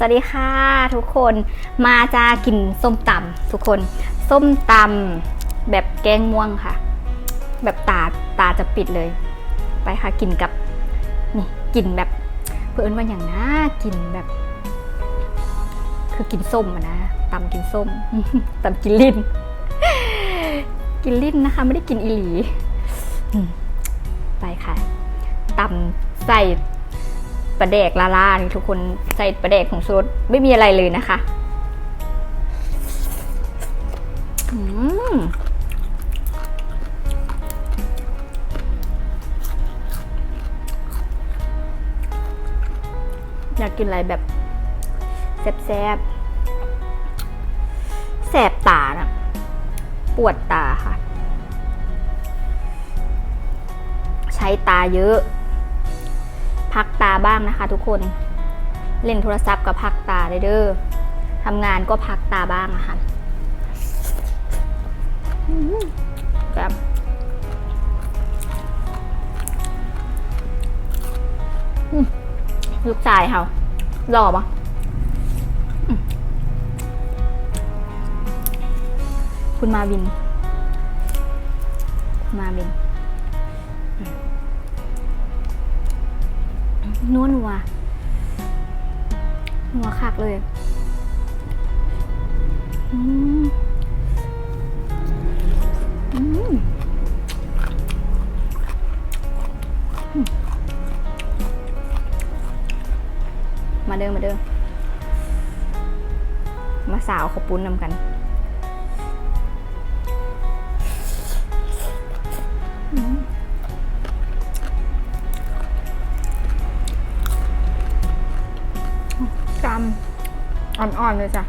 สวัสดีค่ะทุกคนมาจะกินส้มตำทุกคน ส้มตำแบบแกงม่วงค่ะ แบบตาตาจะปิดเลย ไปค่ะกินกับนี่กินแบบเพื่อนว่าอย่างน่ากินแบบ คือกินส้มนะตำกินส้มตำกินลิ้น กินลิ้นนะคะ ไม่ได้กินอีหลีไปค่ะตำใส่ ปลาแดกลาลานทุกคนใส่ปลาแดกของชูรสไม่มีอะไรเลยนะคะอืมอยากกินอะไรแบบแซ่บแซบแสบตานะปวดตาค่ะ ใช้ตาเยอะ พักตาบ้างนะคะ ทุกคน เล่นโทรศัพท์ก็พักตาได้เด้อทำงานก็พักตาบ้างอะค่ะแบบลูกชายเขาหล่อปะอืมคุณมาวิน มาวิน นัวนัวนัวคักเลยอืมอืมมาเด้อมาเด้อมาสาวขาวปุ้นนำกันอืมำอ่อนๆเลยจ้ะ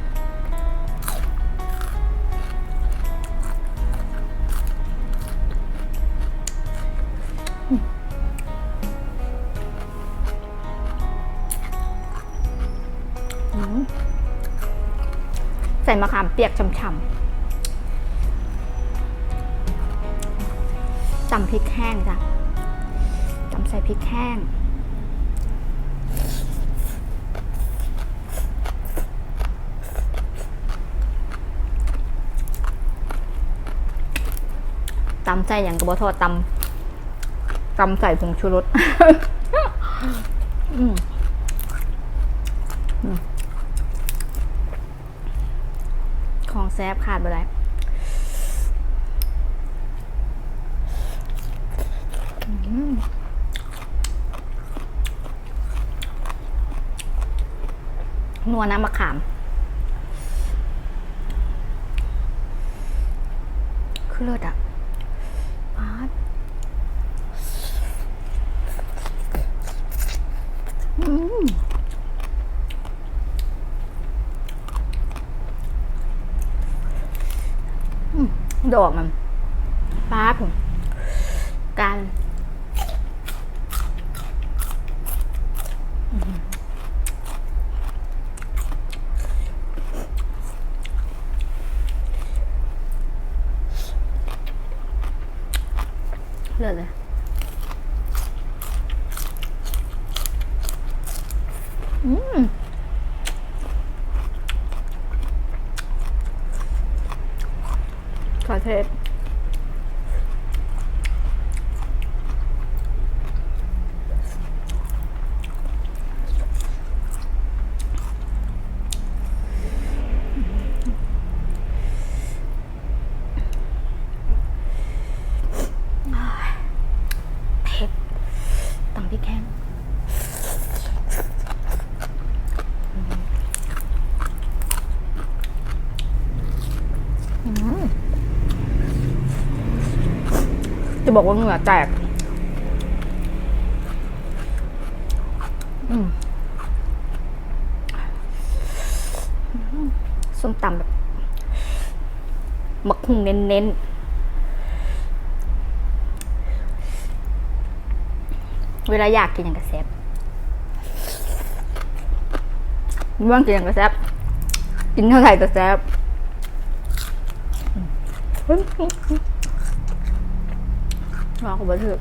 ใส่มะขามเปียกช่ำๆตำพริกแห้งจ้ะตำใส่พริกแห้ง ตำใจอย่างกระบอกทอดตำตำใส่ผงชูรสของแซบขาดไปแล้วนัวน้ำมะขาม คือเลิศอะ ปาดอืมอืม ดอกมันปาดผมการอืมเลิศเลยอืมขอเทศเผ็ดตังพี่แข้ง จะบอกว่าเหงื่อแตก ส้มตำแบบหมักหุงเน้นๆเวลาอยากกินอย่างกระแซบว่างกินอย่างกระแซบกินเท่าไหร่กระแซบ รอกูบันทึก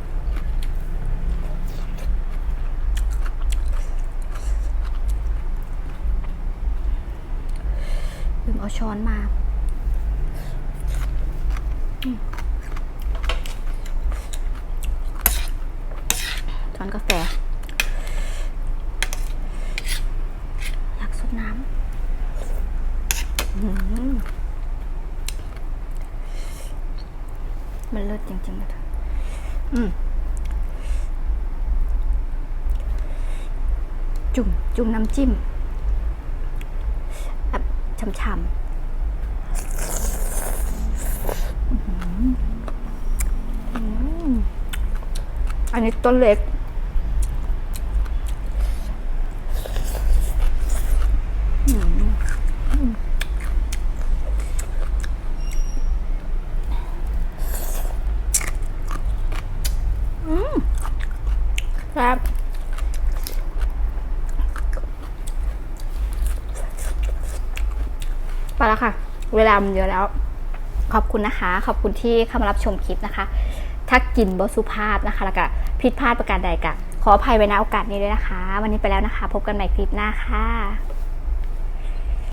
ลืมเอาช้อนมาช้อนกาแฟอยากสดน้ำอื้อหือมันเลิศจริงๆเลยเธอ จุ่ม จุ่มน้ำจิ้ม แบบช่ำๆอันนี้ต้นเล็ก ครับ ไปแล้วค่ะ เวลามันเยอะแล้ว ขอบคุณนะคะ ขอบคุณที่เข้ามารับชมคลิปนะคะ ถ้ากินบสุภาพนะคะ แล้วก็ผิดพลาดประการใดก็ขออภัยไว้ณโอกาสนี้ด้วยนะคะ วันนี้ไปแล้วนะคะ พบกันใหม่คลิปหน้าค่ะ